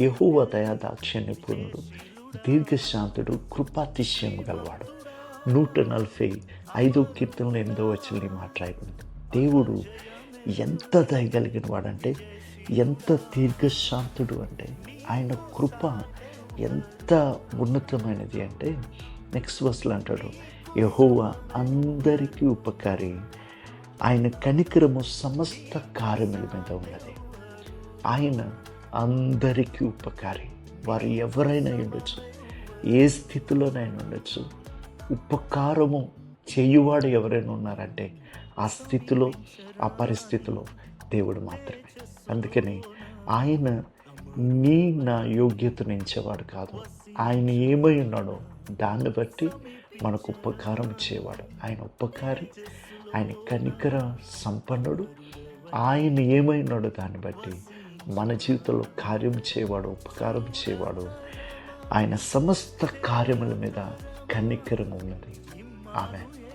యహూవ దయా దాక్షిణ్యపూర్ణుడు దీర్ఘశాంతుడు కృపాతిశయం గలవాడు. నూట నలభై ఐదో కీర్తనలు ఎనిమిదో వచ్చి మాట్లాడుకుంది దేవుడు ఎంత దయగలిగిన వాడంటే ఎంత దీర్ఘశాంతుడు అంటే ఆయన కృప ఎంత ఉన్నతమైనది అంటే నెక్స్ట్ వర్స్లో అంటాడు యహోవా అందరికీ ఉపకారి ఆయన కనికరము సమస్త కార్యముల మీద ఉన్నది. ఆయన అందరికీ ఉపకారి. వారు ఎవరైనా ఉండొచ్చు. ఏ స్థితిలోనైనా ఉండొచ్చు. ఉపకారము చేయువాడు ఎవరైనా ఉన్నారంటే ఆ స్థితిలో ఆ పరిస్థితిలో దేవుడు మాత్రమే. అందుకని ఆయన నీ నా యోగ్యతను ఇచ్చేవాడు కాదు. ఆయన ఏమై ఉన్నాడో దాన్ని బట్టి మనకు ఉపకారం చేయవాడు ఆయన ఉపకారి ఆయన కనికర సంపన్నుడు. ఆయన ఏమై ఉన్నాడో దాన్ని బట్టి మన జీవితంలో కార్యం చేయవాడు ఉపకారం చేయవాడు. ఆయన సమస్త కార్యముల మీద కనికరం ఉన్నది. ఆమె